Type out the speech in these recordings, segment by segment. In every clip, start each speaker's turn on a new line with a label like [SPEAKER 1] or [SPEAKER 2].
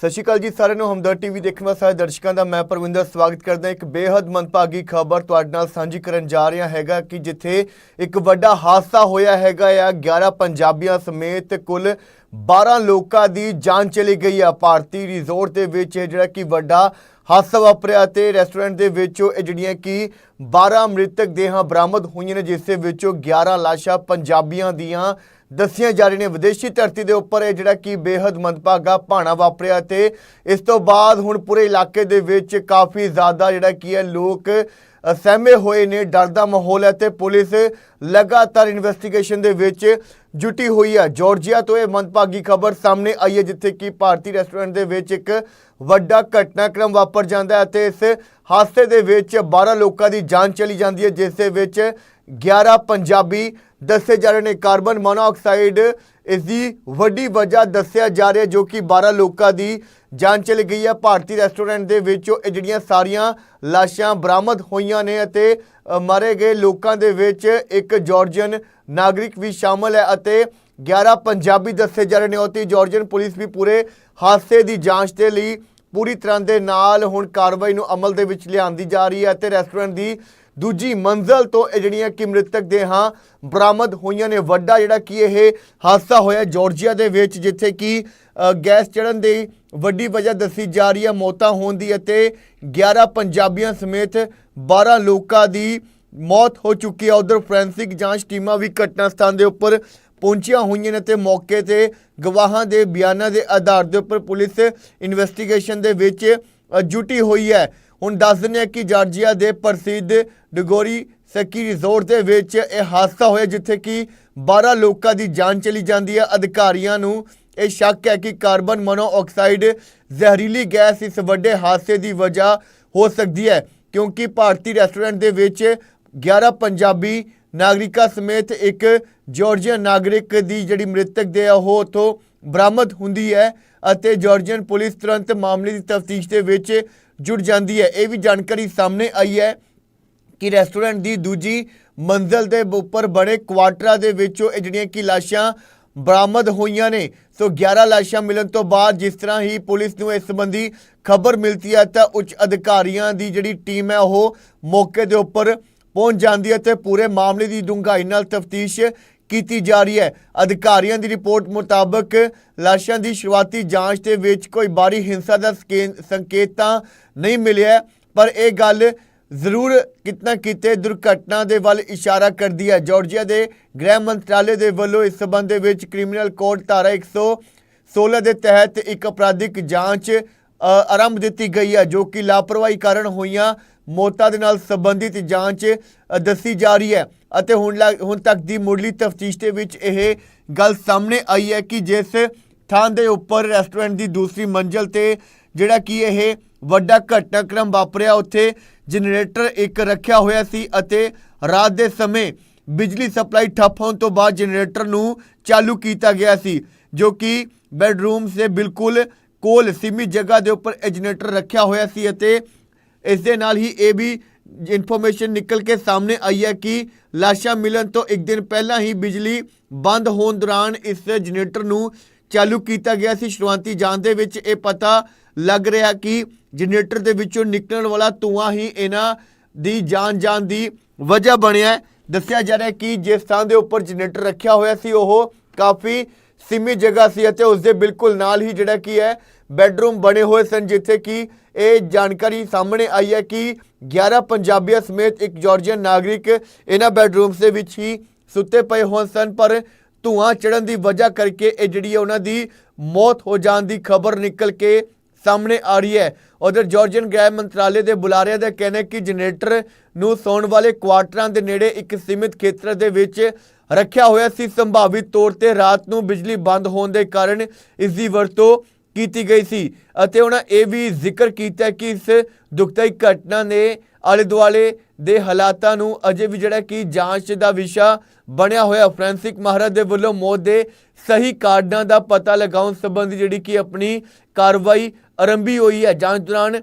[SPEAKER 1] ਸਤਿ ਸ਼੍ਰੀ ਅਕਾਲ ਜੀ, ਸਾਰਿਆਂ ਨੂੰ ਹਮਦਰ ਟੀਵੀ ਦੇਖਣ ਵਾਲੇ ਸਾਰੇ ਦਰਸ਼ਕਾਂ ਦਾ ਮੈਂ ਪਰਵਿੰਦਰ ਸਵਾਗਤ ਕਰਦਾ ਇੱਕ ਬੇहद ਮੰਦਭਾਗੀ ਖਬਰ ਤੁਹਾਡੇ ਨਾਲ ਸਾਂਝੀ ਕਰਨ ਜਾ ਰਿਹਾ ਹੈਗਾ ਕਿ ਜਿੱਥੇ ਇੱਕ ਵੱਡਾ ਹਾਦਸਾ ਹੋਇਆ ਹੈਗਾ ਆ 11 ਪੰਜਾਬੀਆਂ ਸਮੇਤ ਕੁੱਲ 12 ਲੋਕਾਂ ਦੀ ਜਾਨ ਚਲੀ ਗਈ ਆ। ਭਾਰਤੀ ਰਿਜ਼ੋਰਟ ਦੇ ਵਿੱਚ ਇਹ ਜਿਹੜਾ ਕਿ ਵੱਡਾ ਹਾਦਸਾ ਵਾਪਰਿਆ ਤੇ ਰੈਸਟੋਰੈਂਟ ਦੇ ਵਿੱਚੋਂ ਇਹ ਜਿਹੜੀਆਂ ਕਿ 12 ਮ੍ਰਿਤਕ ਦੇਹਾਂ ਬਰਾਮਦ ਹੋਈਆਂ ਨੇ, ਜਿਸ ਦੇ ਵਿੱਚੋਂ 11 ਲਾਸ਼ਾਂ ਪੰਜਾਬੀਆਂ ਦੀਆਂ ਦੱਸੀਆਂ ਜਾ ਰਹੀਆਂ ਨੇ, ਵਿਦੇਸ਼ੀ ਧਰਤੀ ਦੇ ਉੱਪਰ ਇਹ ਜਿਹੜਾ ਕਿ ਬੇहद ਮੰਦਭਾਗਾ ਭਾਣਾ ਵਾਪਰਿਆ ਤੇ ਇਸ ਤੋਂ ਬਾਅਦ ਹੁਣ ਪੂਰੇ ਇਲਾਕੇ ਦੇ ਵਿੱਚ ਕਾਫੀ ਜ਼ਿਆਦਾ ਜਿਹੜਾ ਕੀ ਹੈ, ਲੋਕ ਸਹਿਮੇ ਹੋਏ ਨੇ, ਡਰ ਦਾ ਮਾਹੌਲ ਹੈ ਤੇ ਪੁਲਿਸ ਲਗਾਤਾਰ ਇਨਵੈਸਟੀਗੇਸ਼ਨ ਦੇ ਵਿੱਚ ਜੁਟੀ ਹੋਈ ਹੈ। ਜਾਰਜੀਆ ਤੋਂ ਇਹ ਮੰਦਭਾਗੀ ਖਬਰ ਸਾਹਮਣੇ ਆਈ ਹੈ, ਜਿੱਥੇ ਕਿ ਭਾਰਤੀ ਰੈਸਟੋਰੈਂਟ ਦੇ ਵਿੱਚ ਇੱਕ ਵੱਡਾ ਘਟਨਾਕ੍ਰਮ ਵਾਪਰ ਜਾਂਦਾ ਹੈ ਤੇ ਇਸ ਹਾਦਸੇ ਦੇ ਵਿੱਚ 12 ਲੋਕਾਂ ਦੀ ਜਾਨ ਚਲੀ ਜਾਂਦੀ ਹੈ, ਜਿਸ ਦੇ ਵਿੱਚ 11 ਪੰਜਾਬੀ ਦੱਸੇ ਜਾ ਰਹੇ ਨੇ। ਕਾਰਬਨ ਮੋਨੋਆਕਸਾਈਡ ਇਸ ਦੀ ਵੱਡੀ ਵਜ੍ਹਾ ਦੱਸਿਆ ਜਾ ਰਿਹਾ ਜੋ ਕਿ 12 ਲੋਕਾਂ ਦੀ ਜਾਨ ਚਲੀ ਗਈ ਹੈ। ਭਾਰਤੀ ਰੈਸਟੋਰੈਂਟ ਦੇ ਵਿੱਚੋਂ ਇਹ ਜਿਹੜੀਆਂ ਸਾਰੀਆਂ ਲਾਸ਼ਾਂ ਬਰਾਮਦ ਹੋਈਆਂ ਨੇ ਅਤੇ ਮਾਰੇ ਗਏ ਲੋਕਾਂ ਦੇ ਵਿੱਚ ਇੱਕ ਜਾਰਜੀਅਨ ਨਾਗਰਿਕ ਵੀ ਸ਼ਾਮਲ ਹੈ ਅਤੇ 11 ਪੰਜਾਬੀ ਦੱਸੇ ਜਾ ਰਹੇ ਨੇ। ਅਤੇ ਜਾਰਜੀਅਨ ਪੁਲਿਸ ਵੀ ਪੂਰੇ ਹਾਦਸੇ ਦੀ ਜਾਂਚ ਦੇ ਲਈ ਪੂਰੀ ਤਰ੍ਹਾਂ ਦੇ ਨਾਲ ਹੁਣ ਕਾਰਵਾਈ ਨੂੰ ਅਮਲ ਦੇ ਵਿੱਚ ਲਿਆਂਦੀ ਜਾ ਰਹੀ ਹੈ ਤੇ ਰੈਸਟੋਰੈਂਟ ਦੀ ਦੂਜੀ ਮੰਜ਼ਲ ਤੋਂ ਇਹ ਜਿਹੜੀਆਂ ਕਿ ਮ੍ਰਿਤਕ ਦੇਹਾਂ ਬਰਾਮਦ ਹੋਈਆਂ ਨੇ। ਵੱਡਾ ਜਿਹੜਾ ਕਿ ਇਹ ਹਾਦਸਾ ਹੋਇਆ ਜਾਰਜੀਆ ਦੇ ਵਿੱਚ, ਜਿੱਥੇ ਕਿ ਗੈਸ ਚੜਨ ਦੀ ਵੱਡੀ ਵਜ੍ਹਾ ਦੱਸੀ ਜਾ ਰਹੀ ਹੈ। ਮੌਤਾਂ ਹੋਣ ਦੀ ਅਤੇ 11 ਪੰਜਾਬੀਆਂ ਸਮੇਤ 12 ਲੋਕਾਂ ਦੀ ਮੌਤ ਹੋ ਚੁੱਕੀ ਹੈ। ਉਧਰ ਫੋਰੈਂਸਿਕ ਜਾਂਚ ਟੀਮਾਂ ਵੀ ਘਟਨਾ ਸਥਾਨ ਦੇ ਉੱਪਰ ਪਹੁੰਚੀਆਂ ਹੋਈਆਂ ਨੇ ਤੇ ਮੌਕੇ ਤੇ ਗਵਾਹਾਂ ਦੇ ਬਿਆਨਾਂ ਦੇ ਆਧਾਰ ਦੇ ਉੱਪਰ ਪੁਲਿਸ ਇਨਵੈਸਟੀਗੇਸ਼ਨ ਦੇ ਵਿੱਚ ਅ, ਜੁਟੀ ਹੋਈ ਹੈ। ਹੁਣ ਦੱਸ ਦਿੰਦੇ ਹਾਂ ਕਿ ਜਾਰਜੀਆ ਦੇ ਪ੍ਰਸਿੱਧ ਡਗੋਰੀ ਸਕੀ ਰਿਜ਼ੋਰਟ ਦੇ ਵਿੱਚ ਇਹ ਹਾਦਸਾ ਹੋਇਆ ਜਿੱਥੇ ਕਿ 12 ਲੋਕਾਂ ਦੀ ਜਾਨ ਚਲੀ ਜਾਂਦੀ ਹੈ। ਅਧਿਕਾਰੀਆਂ ਨੂੰ ਇਹ ਸ਼ੱਕ ਹੈ ਕਿ ਕਾਰਬਨ ਮੋਨੋਆਕਸਾਈਡ ਜ਼ਹਿਰੀਲੀ ਗੈਸ ਇਸ ਵੱਡੇ ਹਾਦਸੇ ਦੀ ਵਜ੍ਹਾ ਹੋ ਸਕਦੀ ਹੈ ਕਿਉਂਕਿ ਭਾਰਤੀ ਰੈਸਟੋਰੈਂਟ ਦੇ ਵਿੱਚ 11 ਪੰਜਾਬੀ ਨਾਗਰਿਕਾਂ ਸਮੇਤ ਇੱਕ ਜਾਰਜੀਅਨ ਨਾਗਰਿਕ ਦੀ ਜਿਹੜੀ ਮ੍ਰਿਤਕ ਦੇ ਆ, ਉਹ ਉੱਥੋਂ ਬਰਾਮਦ ਹੁੰਦੀ ਹੈ ਅਤੇ ਜਾਰਜੀਅਨ ਪੁਲਿਸ ਤੁਰੰਤ ਮਾਮਲੇ ਦੀ ਤਫਤੀਸ਼ ਦੇ ਵਿੱਚ ਜੁੜ ਜਾਂਦੀ ਹੈ। ਇਹ ਵੀ ਜਾਣਕਾਰੀ ਸਾਹਮਣੇ ਆਈ ਹੈ ਕਿ ਰੈਸਟੋਰੈਂਟ ਦੀ ਦੂਜੀ ਮੰਜ਼ਲ ਦੇ ਉੱਪਰ ਬਣੇ ਕੁਆਟਰਾਂ ਦੇ ਵਿੱਚੋਂ ਇਹ ਜਿਹੜੀਆਂ ਕਿ ਲਾਸ਼ਾਂ ਬਰਾਮਦ ਹੋਈਆਂ ਨੇ। ਸੋ 11 ਲਾਸ਼ਾਂ ਮਿਲਣ ਤੋਂ ਬਾਅਦ ਜਿਸ ਤਰ੍ਹਾਂ ਹੀ ਪੁਲਿਸ ਨੂੰ ਇਸ ਸੰਬੰਧੀ ਖਬਰ ਮਿਲਦੀ ਹੈ, ਤਾਂ ਉੱਚ ਅਧਿਕਾਰੀਆਂ ਦੀ ਜਿਹੜੀ ਟੀਮ ਹੈ, ਉਹ ਮੌਕੇ ਦੇ ਉੱਪਰ ਪਹੁੰਚ ਜਾਂਦੀ ਹੈ ਤੇ ਪੂਰੇ ਮਾਮਲੇ ਦੀ ਡੂੰਘਾਈ ਨਾਲ ਤਫਤੀਸ਼ ਕੀਤੀ ਜਾ ਰਹੀ ਹੈ। ਅਧਿਕਾਰੀਆਂ ਦੀ ਰਿਪੋਰਟ ਮੁਤਾਬਕ ਲਾਸ਼ਾਂ ਦੀ ਸ਼ੁਰੂਆਤੀ ਜਾਂਚ ਦੇ ਵਿੱਚ ਕੋਈ ਬਾਹਰੀ ਹਿੰਸਾ ਦਾ ਸਕੇਨ- ਸੰਕੇਤ ਤਾਂ ਨਹੀਂ ਮਿਲਿਆ, ਪਰ ਇਹ ਗੱਲ ਜ਼ਰੂਰ ਕਿਤਨਾ ਕਿਤੇ ਦੁਰਘਟਨਾ ਦੇ ਵੱਲ ਇਸ਼ਾਰਾ ਕਰਦੀ ਹੈ। ਜਾਰਜੀਆ ਦੇ ਗ੍ਰਹਿ ਮੰਤਰਾਲੇ ਦੇ ਵੱਲੋਂ ਇਸ ਸਬੰਧ ਦੇ ਵਿੱਚ ਕ੍ਰਿਮੀਨਲ ਕੋਡ ਧਾਰਾ 116 ਦੇ ਤਹਿਤ ਇੱਕ ਅਪਰਾਧਿਕ ਜਾਂਚ ਆਰੰਭ ਦਿੱਤੀ ਗਈ ਹੈ, ਜੋ ਕਿ ਲਾਪਰਵਾਹੀ ਕਾਰਨ ਹੋਈਆਂ ਮੌਤਾਂ ਦੇ ਨਾਲ ਸੰਬੰਧਿਤ ਜਾਂਚ ਦੱਸੀ ਜਾ ਰਹੀ ਹੈ। ਅਤੇ ਹੁਣ ਲ- ਹੁਣ ਤੱਕ ਦੀ ਮੁੱਢਲੀ ਤਫਤੀਸ਼ ਦੇ ਵਿੱਚ ਇਹ ਗੱਲ ਸਾਹਮਣੇ ਆਈ ਹੈ ਕਿ ਜਿਸ ਥਾਂ ਦੇ ਉੱਪਰ ਰੈਸਟੋਰੈਂਟ ਦੀ ਦੂਸਰੀ ਮੰਜ਼ਲ ਤੇ ਜਿਹੜਾ ਕਿ ਇਹ ਵੱਡਾ ਘਟਨਾਕ੍ਰਮ ਵਾਪਰਿਆ, ਉੱਥੇ ਜਨਰੇਟਰ ਇੱਕ ਰੱਖਿਆ ਹੋਇਆ ਸੀ ਅਤੇ ਰਾਤ ਦੇ ਸਮੇਂ ਬਿਜਲੀ ਸਪਲਾਈ ਠੱਪ ਹੋਣ ਤੋਂ ਬਾਅਦ ਜਨਰੇਟਰ ਨੂੰ ਚਾਲੂ ਕੀਤਾ ਗਿਆ ਸੀ, ਜੋ ਕਿ ਬੈਡਰੂਮ ਦੇ ਬਿਲਕੁਲ ਕੋਲ ਸੀਮਿਤ ਜਗ੍ਹਾ ਦੇ ਉੱਪਰ ਇਹ ਜਨਰੇਟਰ ਰੱਖਿਆ ਹੋਇਆ ਸੀ ਅਤੇ ਇਸ ਦੇ ਨਾਲ ਹੀ ਇਹ ਵੀ ਇਨਫੋਰਮੇਸ਼ਨ ਨਿਕਲ ਕੇ ਸਾਹਮਣੇ ਆਈ ਹੈ ਕਿ ਲਾਸ਼ਾਂ ਮਿਲਣ ਤੋਂ ਇੱਕ ਦਿਨ ਪਹਿਲਾਂ ਹੀ ਬਿਜਲੀ ਬੰਦ ਹੋਣ ਦੌਰਾਨ ਇਸ ਜਨਰੇਟਰ ਨੂੰ ਚਾਲੂ ਕੀਤਾ ਗਿਆ ਸੀ। ਸ਼ੁਰੂਆਤੀ ਜਾਂਚ ਦੇ ਵਿੱਚ ਇਹ ਪਤਾ ਲੱਗ ਰਿਹਾ ਕਿ ਜਨਰੇਟਰ ਦੇ ਵਿੱਚੋਂ ਨਿਕਲਣ ਵਾਲਾ ਧੂਆਂ ਹੀ ਇਹਨਾਂ ਦੀ ਜਾਨ ਜਾਨ ਦੀ ਵਜ੍ਹਾ ਬਣਿਆ ਦੱਸਿਆ ਜਾ ਰਿਹਾ ਕਿ ਜਿਸ ਥਾਂ ਦੇ ਉੱਪਰ ਜਨਰੇਟਰ ਰੱਖਿਆ ਹੋਇਆ ਸੀ, ਉਹ ਕਾਫੀ ਸੀਮਿਤ ਜਗ੍ਹਾ ਸੀ ਅਤੇ ਉਸ ਦੇ ਬਿਲਕੁਲ ਨਾਲ ਹੀ ਜਿਹੜਾ ਕੀ ਹੈ ਬੈੱਡਰੂਮ ਬਣੇ ਹੋਏ ਸਨ, ਜਿੱਥੇ ਕਿ ਇਹ ਜਾਣਕਾਰੀ ਸਾਹਮਣੇ ਆਈ ਹੈ ਕਿ 11 ਪੰਜਾਬੀਆਂ ਸਮੇਤ ਇੱਕ ਜਾਰਜੀਅਨ ਨਾਗਰਿਕ ਇਹਨਾਂ ਬੈੱਡਰੂਮਸ ਦੇ ਵਿੱਚ ਹੀ ਸੁੱਤੇ ਪਏ ਹੋਏ ਸਨ, ਪਰ ਧੂਆਂ ਚੜਨ ਦੀ ਵਜ੍ਹਾ ਕਰਕੇ ਇਹ ਜਿਹੜੀ ਹੈ ਉਹਨਾਂ ਦੀ ਮੌਤ ਹੋ ਜਾਣ ਦੀ ਖਬਰ ਨਿਕਲ ਕੇ ਸਾਹਮਣੇ ਆ ਰਹੀ ਹੈ। ਉਧਰ ਜਾਰਜੀਅਨ ਗ੍ਰਹਿ ਮੰਤਰਾਲੇ ਦੇ ਬੁਲਾਰਿਆਂ ਦਾ ਕਹਿਣਾ ਹੈ ਕਿ ਜਨਰੇਟਰ ਨੂੰ ਸੌਣ ਵਾਲੇ ਕੁਆਟਰਾਂ ਦੇ ਨੇੜੇ ਇੱਕ ਸੀਮਿਤ ਖੇਤਰ ਦੇ ਵਿੱਚ ਰੱਖਿਆ ਹੋਇਆ ਸੀ। ਸੰਭਾਵਿਤ ਤੌਰ ਤੇ ਰਾਤ ਨੂੰ ਬਿਜਲੀ ਬੰਦ ਹੋਣ ਦੇ ਕਾਰਨ ਇਸ ਦੀ ਵਰਤੋਂ ਕੀਤੀ ਗਈ ਸੀ ਅਤੇ ਉਹਨਾਂ ਇਹ ਵੀ ਜ਼ਿਕਰ ਕੀਤਾ ਕਿ ਇਸ ਦੁਖਦਾਈ ਘਟਨਾ ਨੇ ਆਲੇ ਦੁਆਲੇ ਦੇ ਹਾਲਾਤਾਂ ਨੂੰ ਅਜੇ ਵੀ ਜਿਹੜਾ ਕਿ ਜਾਂਚ ਦਾ ਵਿਸ਼ਾ ਬਣਿਆ ਹੋਇਆ। ਫੋਰੈਂਸਿਕ ਮਹਾਰਤ ਦੇ ਵੱਲੋਂ ਮੌਤ ਦੇ ਸਹੀ ਕਾਰਨਾਂ ਦਾ ਪਤਾ ਲਗਾਉਣ ਸੰਬੰਧੀ ਜਿਹੜੀ ਕਿ ਆਪਣੀ ਕਾਰਵਾਈ ਆਰੰਭੀ ਹੋਈ ਹੈ। ਜਾਂਚ ਦੌਰਾਨ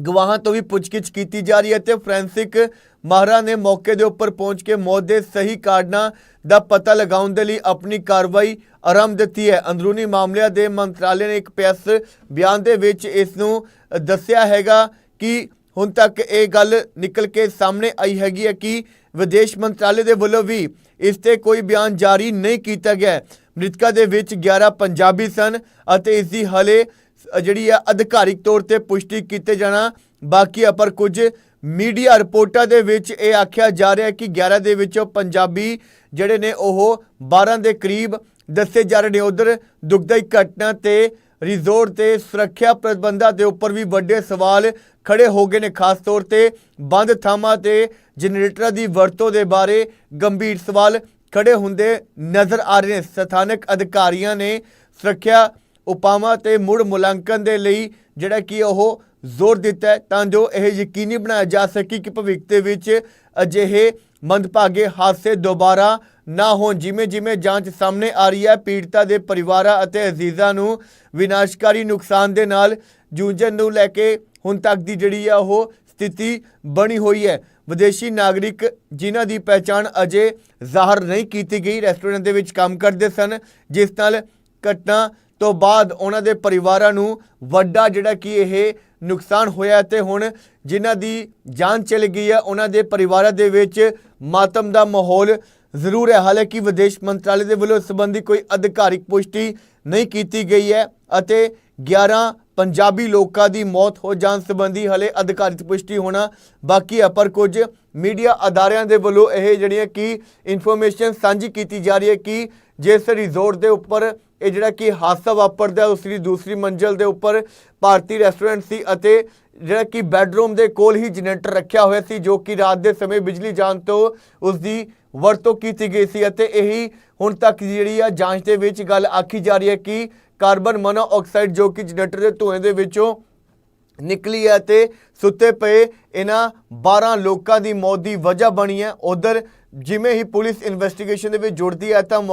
[SPEAKER 1] ਗਵਾਹਾਂ ਤੋਂ ਵੀ ਪੁੱਛਗਿੱਛ ਕੀਤੀ ਜਾ ਰਹੀ ਹੈ ਤੇ ਫੋਰੈਂਸਿਕ ਮਾਹਰਾਂ ਨੇ ਮੌਕੇ ਦੇ ਉੱਪਰ ਪਹੁੰਚ ਕੇ ਮੌਤ ਦੇ ਸਹੀ ਕਾਰਨਾਂ ਦਾ ਪਤਾ ਲਗਾਉਣ ਦੇ ਲਈ ਆਪਣੀ ਕਾਰਵਾਈ ਆਰੰਭ ਦਿੱਤੀ ਹੈ ਅੰਦਰੂਨੀ ਮਾਮਲਿਆਂ ਦੇ ਮੰਤਰਾਲੇ ਨੇ ਇੱਕ ਪ੍ਰੈਸ ਬਿਆਨ ਦੇ ਵਿੱਚ ਇਸ ਨੂੰ ਦੱਸਿਆ ਹੈਗਾ ਕਿ ਹੁਣ ਤੱਕ ਇਹ ਗੱਲ ਨਿਕਲ ਕੇ ਸਾਹਮਣੇ ਆਈ ਹੈਗੀ ਹੈ ਕਿ ਵਿਦੇਸ਼ ਮੰਤਰਾਲੇ ਦੇ ਵੱਲੋਂ ਵੀ ਇਸ ਤੇ ਕੋਈ ਬਿਆਨ ਜਾਰੀ ਨਹੀਂ ਕੀਤਾ ਗਿਆ ਹੈ। ਮ੍ਰਿਤਕਾਂ ਦੇ ਵਿੱਚ 11 ਪੰਜਾਬੀ ਸਨ ਅਤੇ ਇਸ ਦੀ ਹਲੇ ਜਿਹੜੀ ਆ ਅਧਿਕਾਰਿਕ ਤੌਰ ਤੇ ਪੁਸ਼ਟੀ ਕੀਤੇ ਜਾਣਾ। ਬਾਕੀ ਹੈ ਪਰ ਕੁਝ ਮੀਡੀਆ ਰਿਪੋਰਟਾਂ ਦੇ ਵਿੱਚ ਇਹ ਆਖਿਆ ਜਾ ਰਿਹਾ ਕਿ 11 ਦੇ ਵਿੱਚੋਂ ਪੰਜਾਬੀ ਜਿਹੜੇ ਨੇ ਉਹ 12 ਦੇ ਕਰੀਬ ਦੱਸੇ ਜਾ ਰਹੇ ਨੇ। ਉਧਰ ਦੁਖਦਾਈ ਘਟਨਾ ਤੇ ਰਿਜ਼ੋਰਟ ਤੇ ਸੁਰੱਖਿਆ ਪ੍ਰਬੰਧਾਂ ਦੇ ਉੱਪਰ ਵੀ ਵੱਡੇ ਸਵਾਲ ਖੜੇ ਹੋ ਗਏ ਨੇ। ਖਾਸ ਤੌਰ ਤੇ ਬੰਦ ਥਾਵਾਂ ਤੇ ਜਨਰੇਟਰਾਂ ਦੀ ਵਰਤੋਂ ਦੇ ਬਾਰੇ ਗੰਭੀਰ ਸਵਾਲ ਖੜੇ ਹੁੰਦੇ ਨਜ਼ਰ ਆ ਰਹੇ ਨੇ। ਸਥਾਨਕ ਅਧਿਕਾਰੀਆਂ ਨੇ ਸੁਰੱਖਿਆ ਉਪਾਵਾਂ ਤੇ ਮੁੜ ਮੁਲਾਂਕਣ ਦੇ ਲਈ ਜਿਹੜਾ ਕਿ ਉਹ ਜ਼ੋਰ ਦਿੱਤਾ ਤਾਂ ਜੋ ਇਹ ਯਕੀਨੀ ਬਣਾਇਆ ਜਾ ਸਕੇ ਕਿ ਭਵਿੱਖ ਦੇ ਵਿੱਚ ਅਜਿਹੇ ਮੰਦਭਾਗੇ ਹਾਦਸੇ ਦੁਬਾਰਾ ਨਾ ਹੋਣ। ਜਿਵੇਂ ਜਿਵੇਂ ਜਾਂਚ ਸਾਹਮਣੇ ਆ ਰਹੀ ਹੈ, ਪੀੜਤਾ ਦੇ ਪਰਿਵਾਰਾਂ ਅਤੇ ਅਜ਼ੀਜ਼ਾਂ ਨੂੰ ਵਿਨਾਸ਼ਕਾਰੀ ਨੁਕਸਾਨ ਦੇ ਨਾਲ ਜੂਝਣ ਨੂੰ ਲੈ ਕੇ ਹੁਣ ਤੱਕ ਦੀ ਜਿਹੜੀ ਆ ਉਹ ਸਥਿਤੀ ਬਣੀ ਹੋਈ ਹੈ। ਵਿਦੇਸ਼ੀ ਨਾਗਰਿਕ ਜਿਨ੍ਹਾਂ ਦੀ ਪਹਿਚਾਣ ਅਜੇ ਜ਼ਾਹਰ ਨਹੀਂ ਕੀਤੀ ਗਈ, ਰੈਸਟੋਰੈਂਟ ਦੇ ਵਿੱਚ ਕੰਮ ਕਰਦੇ ਸਨ, ਜਿਸ ਨਾਲ ਘਟਨਾ ਤੋਂ ਬਾਅਦ ਉਹਨਾਂ ਦੇ ਪਰਿਵਾਰਾਂ ਨੂੰ ਵੱਡਾ ਜਿਹੜਾ ਕਿ ਇਹ ਨੁਕਸਾਨ ਹੋਇਆ ਤੇ ਹੁਣ ਜਿਨ੍ਹਾਂ ਦੀ ਜਾਨ ਚਲੀ ਗਈ ਹੈ, ਉਹਨਾਂ ਦੇ ਪਰਿਵਾਰਾਂ ਦੇ ਵਿੱਚ ਮਾਤਮ ਦਾ ਮਾਹੌਲ ਜ਼ਰੂਰ ਹੈ। ਹਾਲਾਂਕਿ ਵਿਦੇਸ਼ ਮੰਤਰਾਲੇ ਦੇ ਵੱਲੋਂ ਇਸ ਸੰਬੰਧੀ ਕੋਈ ਅਧਿਕਾਰਿਕ ਪੁਸ਼ਟੀ ਨਹੀਂ ਕੀਤੀ ਗਈ ਹੈ ਅਤੇ 11 ਪੰਜਾਬੀ ਲੋਕਾਂ ਦੀ ਮੌਤ ਹੋ ਜਾਣ ਸੰਬੰਧੀ ਹਲੇ ਅਧਿਕਾਰਿਤ ਪੁਸ਼ਟੀ ਹੋਣਾ ਬਾਕੀ ਹੈ, ਪਰ ਕੁਝ ਮੀਡੀਆ ਅਦਾਰਿਆਂ ਦੇ ਵੱਲੋਂ ਇਹ ਜਿਹੜੀਆਂ ਕਿ ਇਨਫੋਰਮੇਸ਼ਨ ਸਾਂਝੀ ਕੀਤੀ ਜਾ ਰਹੀ ਹੈ ਕਿ ਜਿਸ ਰਿਜ਼ੋਰਟ ਦੇ ਉੱਪਰ ਇਹ ਜਿਹੜਾ ਕਿ ਹਾਦਸਾ ਵਾਪਰਦਾ ਉਸ ਦੀ ਦੂਸਰੀ ਮੰਜ਼ਲ ਦੇ ਉੱਪਰ ਭਾਰਤੀ ਰੈਸਟੋਰੈਂਟ ਸੀ ਅਤੇ ਜਿਹੜਾ ਕਿ ਬੈੱਡਰੂਮ ਦੇ ਕੋਲ ਹੀ ਜਨਰੇਟਰ ਰੱਖਿਆ ਹੋਇਆ ਸੀ, ਜੋ ਕਿ ਰਾਤ ਦੇ ਸਮੇਂ ਬਿਜਲੀ ਜਾਣ ਤੋਂ ਉਸ ਦੀ ਵਰਤੋਂ ਕੀਤੀ ਗਈ ਸੀ ਅਤੇ ਇਹੀ ਹੁਣ ਤੱਕ ਜਿਹੜੀ ਆ ਜਾਂਚ ਦੇ ਵਿੱਚ ਗੱਲ ਆਖੀ ਜਾ ਰਹੀ ਹੈ ਕਿ ਕਾਰਬਨ ਮੋਨੋਆਕਸਾਈਡ ਜੋ ਕਿ ਜਨਰੇਟਰ ਦੇ ਧੂਏ ਦੇ ਵਿੱਚੋਂ ਨਿਕਲੀ ਹੈ ਤੇ ਸੁੱਤੇ ਪਏ ਇਹਨਾਂ 12 ਲੋਕਾਂ ਦੀ ਮੌਤ ਦੀ ਵਜ੍ਹਾ ਬਣੀ ਹੈ। ਉਧਰ ਜਿਵੇਂ ਹੀ ਪੁਲਿਸ ਇਨਵੈਸਟੀਗੇਸ਼ਨ ਦੇ ਵਿੱਚ ਜੁੜਦੀ ਹੈ ਤਾਂ ਮੌਕੇ